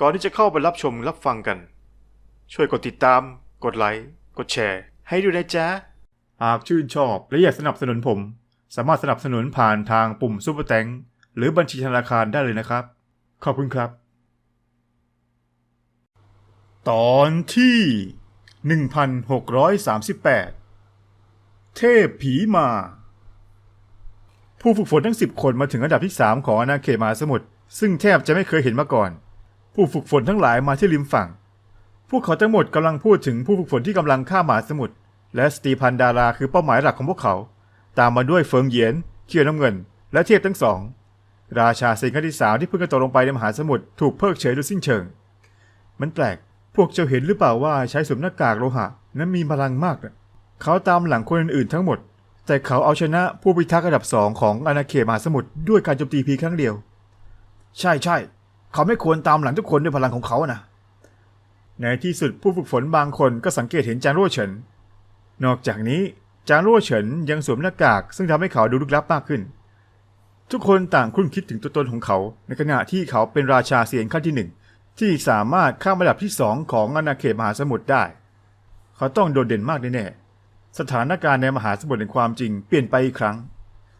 ก่อนที่จะเข้าไปรับชมรับฟังกัน ช่วยกดติดตาม กดไลค์ กดแชร์ ให้ด้วยนะจ๊ะ หากชื่นชอบและอยากสนับสนุนผม สามารถสนับสนุนผ่านทางปุ่มซุปเปอร์แตงหรือบัญชีธนาคารได้เลยนะครับ ขอบคุณครับ ตอนที่ 1638 เทพผีมา ผู้ฝึกฝนทั้ง 10 คนมาถึงอันดับที่ 3 ของอาณาเขตมหาสมุทรซึ่งแทบจะไม่เคยเห็นมาก่อน ผู้ฝึกฝนทั้งหลายมาที่ริมฝั่ง พวกเขาทั้งหมดกำลังพูดถึงผู้ฝึกฝนที่กำลังข้ามมหาสมุทรและสตีพันดาราคือเป้าหมายหลักของพวกเขา ตามมาด้วยเฟิงเหยียนเคียวน้ำเงิน และเทพทั้งสอง ราชาเซนครั้งที่สามที่เพิ่งกระโดดลงไปในมหาสมุทรถูกเพิกเฉยโดยสิ้นเชิง มันแปลก พวกเจ้าเห็นหรือเปล่าว่าใช้สวมหน้ากากโลหะ นั้นมีพลังมากนะเขาตามหลังคนอื่นๆทั้งหมด แต่เขาเอาชนะผู้พิทักษ์อันดับสองของอาณาเขตมหาสมุทรด้วยการโจมตีเพียงครั้งเดียว ใช่ใช่ เขาไม่ควรตามหลังทุกคนด้วยพลังของเขานะในที่สุดผู้ฝึกฝนบางคนก็สังเกตเห็นจางรั่วเฉิน นอกจากนี้จางรั่วเฉินยังสวมหน้ากาก ซึ่งทำให้เขาดูลึกลับมากขึ้น ทุกคนต่างคุ้นคิดถึงตัวตนของเขา ในขณะที่เขาเป็นราชาเซียนขั้นที่หนึ่งที่สามารถข้ามระดับที่สองของอาณาเขตมหาสมุทรได้ เขาต้องโดดเด่นมากแน่ๆสถานการณ์ในมหาสมุทรแห่งความจริงเปลี่ยนไปอีกครั้ง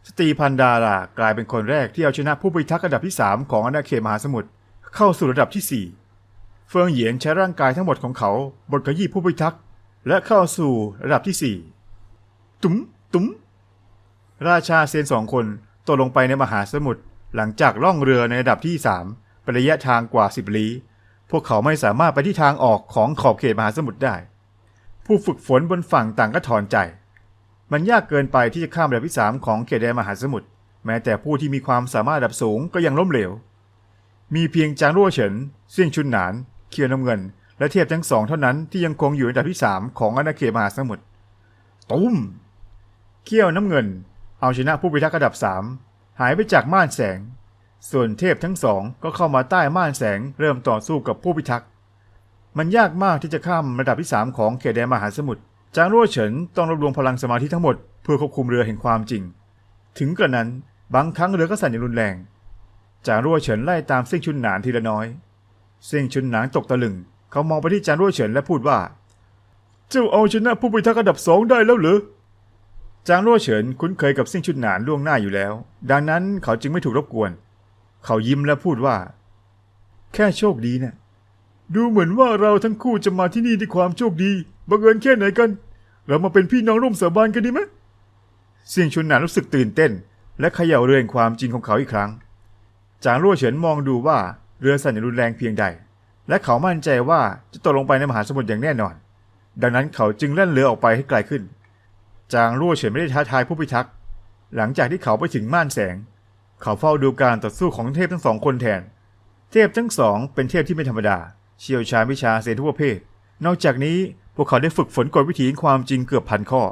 สตรีพันดารากลายเป็นคนแรกที่เอาชนะผู้พิทักษ์อันดับที่3ของอาณาเขตมหาสมุทร เข้าสู่ระดับที่ 4 เฟิงเหยียนใช้ร่างกายทั้งหมดของเขาบดขยี้ผู้พิทักษ์และเข้าสู่ระดับที่ 4 ตุ้มตุ้มราชาเซียนสองคนตกลงไปในมหาสมุทรหลังจากล่องเรือในระดับที่ 3 เป็นระยะทางกว่า 10 ลี้ พวกเขาไม่สามารถไปที่ทางออกของขอบเขตมหาสมุทรได้ ผู้ฝึกฝนบนฝั่งต่างก็ถอนใจ มันยากเกินไปที่จะข้ามระดับที่ 3 ของเขตแดนมหาสมุทรแม้แต่ผู้ที่มีความสามารถระดับสูงก็ยังล้มเหลว มีเพียงจางรั่วเฉินเซี่ยงชุนหนาน เคียวน้ำเงิน และเทพทั้งสองเท่านั้นที่ยังคงอยู่ในอันดับที่ 3 ของอาณาเขตมหาสมุทรตุ้มเขี้ยวน้ำเงิน เอาชนะผู้พิทักษ์อันดับ 3 หายไปจากม่านแสง ส่วนเทพทั้งสองก็เข้ามาใต้ม่านแสงเริ่มต่อสู้กับผู้พิทักษ์ มันยากมากที่จะข้ามระดับที่ 3 ของเขตแดนมหาสมุทร จางรั่วเฉินต้องรวบรวมพลังสมาธิทั้งหมดเพื่อควบคุมเรือแห่งความจริง ถึงกระนั้นบางครั้งเรือก็สั่นอย่างรุนแรง จางรั่วเฉินไล่ตามเส้งชุนหนานทีละน้อยเส้งชุนหนานตกตะลึง เขามองไปที่จางรั่วเฉินและพูดว่า เจ้าเอาชนะผู้พิทักษ์อันดับสองได้แล้วหรือจางรั่วเฉินคุ้นเคยกับเส้งชุนหนานล่วงหน้าอยู่แล้ว ดังนั้นเขาจึงไม่ถูกรบกวน เขายิ้มและพูดว่า แค่โชคดีนะดูเหมือนว่าเราทั้งคู่จะมาที่นี่ด้วยความโชคดีบังเอิญแค่ไหนกัน เรามาเป็นพี่น้องร่วมสาบานกันดีไหมเสียงชุนหนานรู้สึกตื่นเต้น และเขย่าเรือแห่งความจริงของเขาอีกครั้ง จางรั่วเฉินมองดูว่าเรือสั่นอย่างรุนแรงเพียงใด และเขามั่นใจว่าจะตกลงไปในมหาสมุทรอย่างแน่นอน ดังนั้นเขาจึงแล่นเรือออกไปให้ไกลขึ้น จางรั่วเฉินไม่ได้ท้าทายผู้พิทักษ์หลังจากที่เขาไปถึงม่านแสง เขาเฝ้าดูการต่อสู้ของเทพทั้งสองคนแทน เทพทั้งสองเป็นเทพที่ไม่ธรรมดา เชี่ยวชาญวิชาเซนทุกประเภท นอกจากนี้พวกเขาได้ฝึกฝนกฎวิถีแห่งความจริงเกือบพันข้อ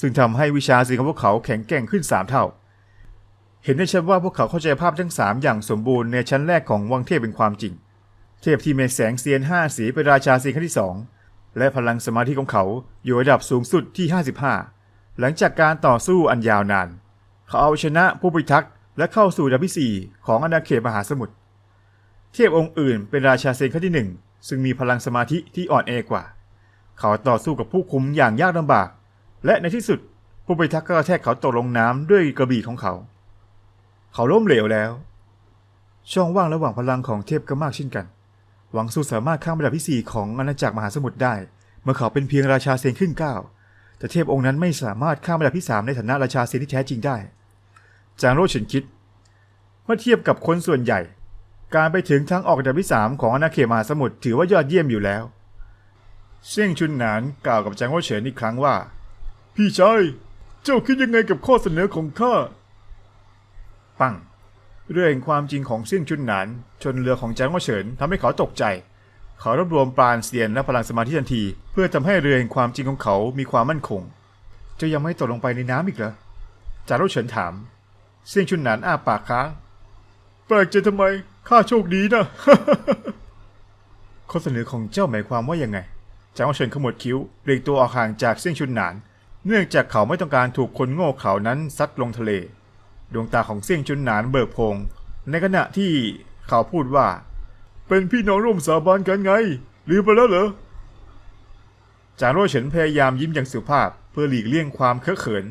ซึ่งทำให้วิชาสิ่งของพวกเขาแข็งแกร่งขึ้น3เท่า เห็นได้ชัดว่าพวกเขาเข้าใจภาพทั้ง 3 อย่างสมบูรณ์ในชั้นแรกของวังเทพเป็นความจริง เทพที่มีแสงเซียน 5 สีเป็นราชาเซียนขั้นที่ 2 และพลังสมาธิของเขาอยู่ระดับสูงสุดที่ 55 หลังจากการต่อสู้อันยาวนาน เขาเอาชนะผู้พิทักษ์และเข้าสู่ระดับที่ 4 ของอาณาเขตมหาสมุทร เทพองค์อื่นเป็นราชาเซียนขั้นที่หนึ่งซึ่งมีพลังสมาธิที่อ่อนแอกว่า เขาต่อสู้กับผู้คุมอย่างยากลำบาก และในที่สุดผู้พิทักษ์ก็กระแทกเขาตกลงน้ำด้วยกระบี่ของเขา เขาล้มเหลวแล้ว ช่องว่างระหว่างพลังของเทพก็มากเช่นกัน หวังสู้สามารถข้ามระดับที่สี่ของอาณาจักรมหาสมุทรได้ เมื่อเขาเป็นเพียงราชาเซนขึ้นเก้าแต่เทพองค์นั้นไม่สามารถข้ามระดับที่สามในฐานะราชาเซนที่แท้จริงได้ จางโรฉินคิด เมื่อเทียบกับคนส่วนใหญ่ การไปถึงทางออกอันดับที่สามของอาณาเขตมหาสมุทรถือว่ายอดเยี่ยมอยู่แล้วเซี่ยงชุนหนานกล่าวกับจางโรเฉินอีกครั้งว่า พี่ชาย เจ้าคิดยังไงกับข้อเสนอของข้า ปังเรื่องความจริงของเซี่ยงชุนหนาน ชนเรือของจางโรเฉินทำให้เขาตกใจ เขารวบรวมปราณเซียนและพลังสมาธิทันที เพื่อทำให้เรือแห่งความจริงของเขามีความมั่นคงจ้ายังไม่ตกลงไปในน้ำอีกเหรอจางโรเฉินถามเซี่ยงชุนหนานอ้าปากค้างแปลกใจทำไมข้าโชคดีนะข้อเสนอของเจ้าหมายความว่ายังไง จางโรเฉินขมวดคิ้วเรียกตัวออกห่างจากเซี่ยงชุนหนาน เนื่องจากเขาไม่ต้องการถูกคนโง่เขานั้นซัดลงทะเล ดวงตาของเซี่ยงชุนหนานเบิกโพงในขณะที่เขาพูดว่า เป็นพี่น้องร่วมสาบานกันไงลืมไปแล้วเหรอจางโร่เฉินพยายามยิ้มอย่างสุภาพเพื่อหลีกเลี่ยงความเคอะเขิน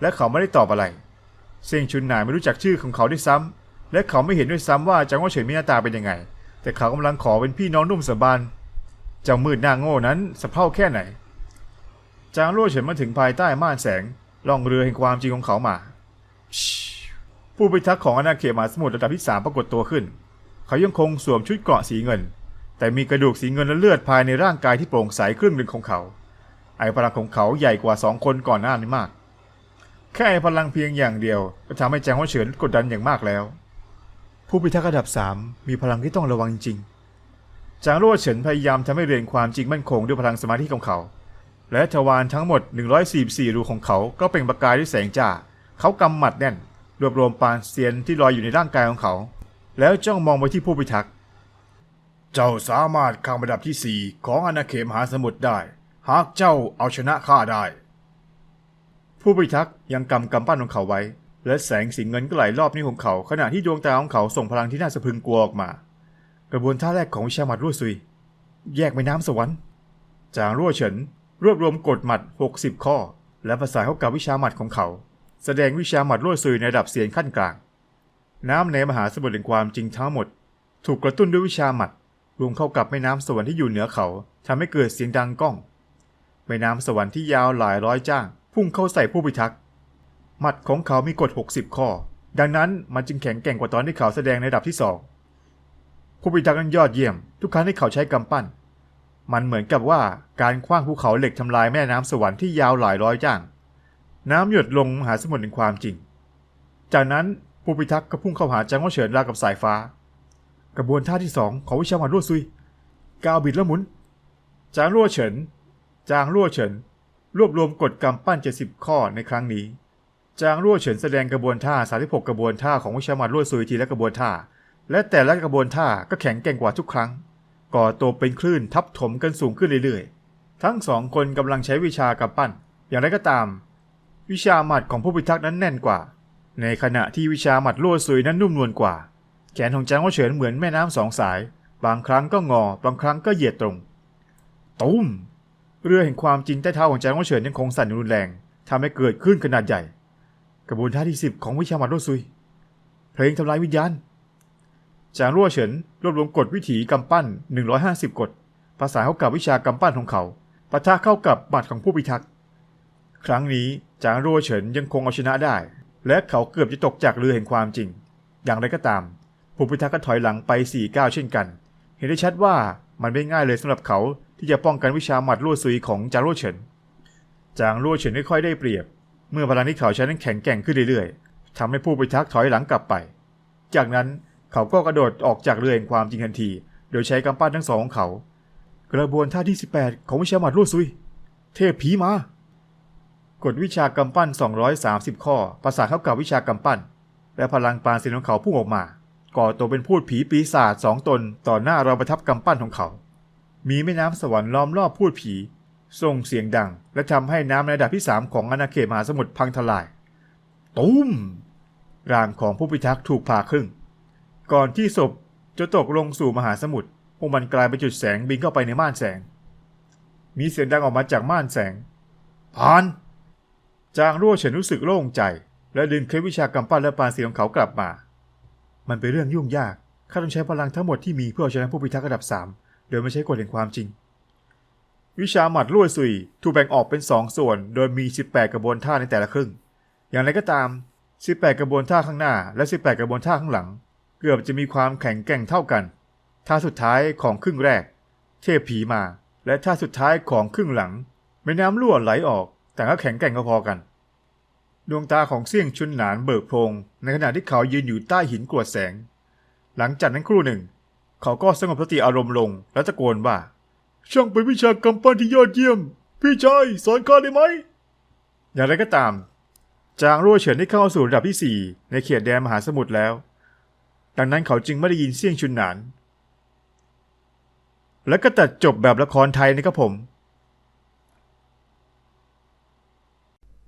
และเขาไม่ได้ตอบอะไรเซี่ยงชุนหนายไม่รู้จักชื่อของเขาด้วยซ้ำและเขาไม่เห็นด้วยซ้ำว่าจางโร่เฉินมีหน้าตาเป็นยังไง แต่เขากำลังขอเป็นพี่น้องร่วมสาบานเจ้ามืดหน้าโง่นั้นสะเพร่าแค่ไหน จางโร่เฉินมาถึงภายใต้ม่านแสงล่องเรือแห่งความจริงของเขามา ผู้พิทักษ์ของอาณาเขตมหาสมุทรระดับที่สามปรากฏตัวขึ้น เขายังคงสวมชุดเกราะสีเงิน แต่มีกระดูกสีเงินและเลือดภายในร่างกายที่โปร่งใสครึ่งหนึ่งของเขา ไอพลังของเขาใหญ่กว่าสองคนก่อนหน้านี้มาก แค่ไอพลังเพียงอย่างเดียวก็ทำให้แจงว่าเฉินกดดันอย่างมากแล้ว ผู้พิทักษ์ระดับสามมีพลังที่ต้องระวังจริงจางรั่วเฉินพยายามทำให้เรียนความจริงมั่นคงด้วยพลังสมาธิของเขา และทวารทั้งหมด 144 รูของเขาก็เปล่งประกายด้วยแสงจ้า เขากำหมัดแน่น รวบรวมปานเซียนที่ลอยอยู่ในร่างกายของเขา แล้วจ้องมองไปที่ผู้พิทักษ์เจ้าสามารถข้ามระดับที่4ของอาณาเขตมหาสมุทรได้ หากเจ้าเอาชนะข้าได้ ผู้พิทักษ์ยังกำกำปั้นของเขาไว้ และแสงสีเงินก็ไหลรอบนิ้วของเขา ขณะที่ดวงตาของเขาส่งพลังที่น่าสะพรึงกลัวออกมา กระบวนท่าแรกของวิชาหมัดรั่วซุย แยกแม่น้ำสวรรค์จางรั่วเฉินรวบรวมกฎหมัด 60 ข้อ และประสาเข้ากับวิชาหมัดของเขา แสดงวิชาหมัดรั่วซุยในระดับเสียงขั้นกลาง น้ำในมหาสมุทรแห่งความจริงทั้งหมด ถูกกระตุ้นด้วยวิชาหมัดรวมเข้ากับแม่น้ำสวรรค์ที่อยู่เหนือเขาทำให้เกิดเสียงดังก้อง แม่น้ำสวรรค์ที่ยาวหลายร้อยจ้าง พุ่งเข้าใส่ผู้พิทักษ์หมัดของเขามีกฎ 60 ข้อ ดังนั้นมันจึงแข็งแกร่งกว่าตอนที่เขาแสดงในระดับที่สองผู้พิทักษ์นั้นยอดเยี่ยม ทุกครั้งที่เขาใช้กำปั้น มันเหมือนกับว่าการคว้างภูเขาเหล็กทำลายแม่น้ำสวรรค์ที่ยาวหลายร้อยจ้าง น้ำหยดลงมหาสมุทรแห่งความจริง จากนั้นผู้พิทักษ์ก็พุ่งเข้าหาจางว่าเฉินราวกับสายฟ้า กระบวนท่าที่สองของวิชาหมัดรั่วซุย ก้าวบิดแล้วหมุน จางรั่วเฉิน จางรั่วเฉิน รวบรวมกฎกำปั้น 70 ข้อในครั้งนี้ จางรั่วเฉินแสดงกระบวนท่า 36 กระบวนท่าของวิชาหมัดรั่วซุยทีละกระบวนท่า และแต่ละกระบวนท่าก็แข็งแกร่งกว่าทุกครั้ง ก่อตัวเป็นคลื่นทับถมกันสูงขึ้นเรื่อยๆ ทั้งสองคนกำลังใช้วิชากำปั้น อย่างไรก็ตาม วิชาหมัดของผู้พิทักษ์นั้นแน่นกว่า ในขณะที่วิชาหมัดรั่วซุยนั้นนุ่มนวลกว่า แขนของจางว่าเฉินเหมือนแม่น้ำสองสาย บางครั้งก็งอ บางครั้งก็เหยียดตรง ตุ้ม เรือแห่งความจริงใต้เท้าของจางว่าเฉินยังคงสั่นรุนแรงทำให้เกิดคลื่นขนาดใหญ่ กระบวนท่าที่สิบของวิชาหมัดรั่วซุย เพลงทำลายวิญญาณ จางรั่วเฉินรวบรวมกฎวิถีกำปั้น 150 กฎ ภาษาเข้ากับวิชากำปั้นของเขาปะทะเข้ากับหมัดของผู้พิทักษ์ ครั้งนี้จางรัวเฉินยังคงเอาชนะได้ และเขาเกือบจะตกจากเรือแห่งความจริง อย่างไรก็ตาม ผู้พิทักษ์ก็ถอยหลังไป4ก้าวเช่นกัน เห็นได้ชัดว่ามันไม่ง่ายเลยสำหรับเขาที่จะป้องกันวิชาหมัดรั่วซุยของจางรัวเฉิน จางรัวเฉินค่อยๆได้เปรียบ เมื่อพลังที่เขาใช้นั้นแข็งแกร่งขึ้นเรื่อยๆทำให้ผู้พิทักษ์ถอยหลังกลับไป จากนั้นเขาก็กระโดดออกจากเรือแห่งความจริงทันที โดยใช้กำปั้นทั้งสองของเขา กระบวนท่าที่ 18 ของวิชาหมัดรั่วซุย เทพผีมา กฎวิชากำปั้น 230 ข้อ ประสานเข้ากับวิชากำปั้น และพลังปานสียงของเขาพุ่งออกมา ก่อตัวเป็นพูดผีปีศาจสองตน ต่อหน้ารอยประทับกำปั้นของเขา มีแม่น้ำสวรรค์ล้อมรอบพูดผี ส่งเสียงดัง และทำให้น้ำในระดับที่3ของอาณาเขตมหาสมุทรพังทลาย ตุ้ม ร่างของผู้พิทักษ์ถูกผ่าครึ่ง ก่อนที่ศพจะตกลงสู่มหาสมุทร พวกมันกลายเป็นจุดแสงบินเข้าไปในม่านแสง มีเสียงดังออกมาจากม่านแสง ผ่าน จางรั่วเฉินรู้สึกโล่งใจ และดึงเคล็ดวิชากำปั้นและปานสีของเขากลับมา มันเป็นเรื่องยุ่งยาก ข้าต้องใช้พลังทั้งหมดที่มีเพื่อเอาชนะผู้พิทักษ์ระดับ 3 โดยไม่ใช้กฎแห่งความจริง วิชาหมัดลั่วซุยถูกแบ่งออกเป็น 2 ส่วน โดยมี 18 กระบวนท่าในแต่ละครึ่ง อย่างไรก็ตาม 18 กระบวนท่าข้างหน้า และ 18 กระบวนท่าข้างหลัง เกือบจะมีความแข็งแกร่งเท่ากัน ท่าสุดท้ายของครึ่งแรก เทพผีมา และท่าสุดท้ายของครึ่งหลังแม่น้ำรั่วไหลออก แต่ก็แข็งแกร่งพอๆกัน ดวงตาของเสี่ยงชุนหนานเบิกโพรงในขณะที่เขายืนอยู่ใต้หินกรวดแสง หลังจากนั้นครู่หนึ่ง เขาก็สงบสติอารมณ์ลงและตะโกนว่า ช่างเป็นวิชากำปั้นที่ยอดเยี่ยม พี่ชายสอนข้าได้ไหม อย่างไรก็ตาม จางรั่วเฉินได้เข้าสู่ระดับที่ 4 ในเขตแดนมหาสมุทรแล้ว ดังนั้นเขาจึงไม่ได้ยินเสียงชุนหนาน และก็ตัดจบแบบละครไทยนะครับผม